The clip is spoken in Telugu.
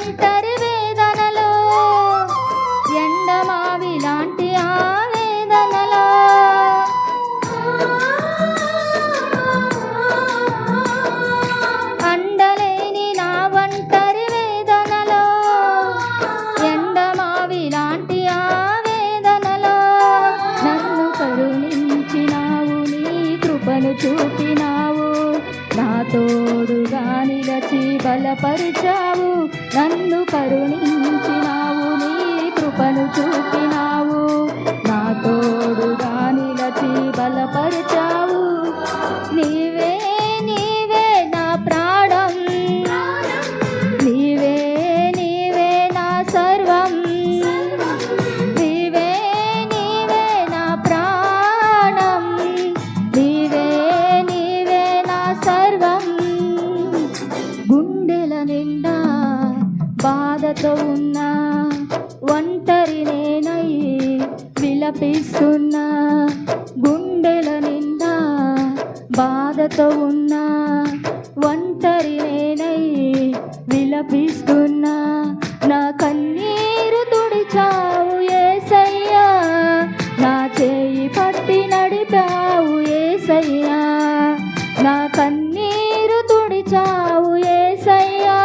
ఒంటరి వేదనలో ఎండమావి లాంటి ఆ వేదనలో. అండలేని నా ఒంటరి వేదనలో ఎండమావి లాంటి ఆ వేదనలో. నన్ను కరుణించినావు నీ కృపను చూపినావు. తోడుగా నిలచి బలపరిచావు. నన్ను కరుణించినా బాధతో ఉన్నా ఒంటరి నేనయ్యి విలపిస్తున్నా గుండెల నిండా బాధతో ఉన్నా ఒంటరి నేనయ్యి విలపిస్తున్నా. నా కన్నీరు తుడిచావు ఏసయ్యా నా చేయి పట్టి నడిపావు ఏసయ్యా. నా కన్నీరు తుడిచావు ఏసయ్యా.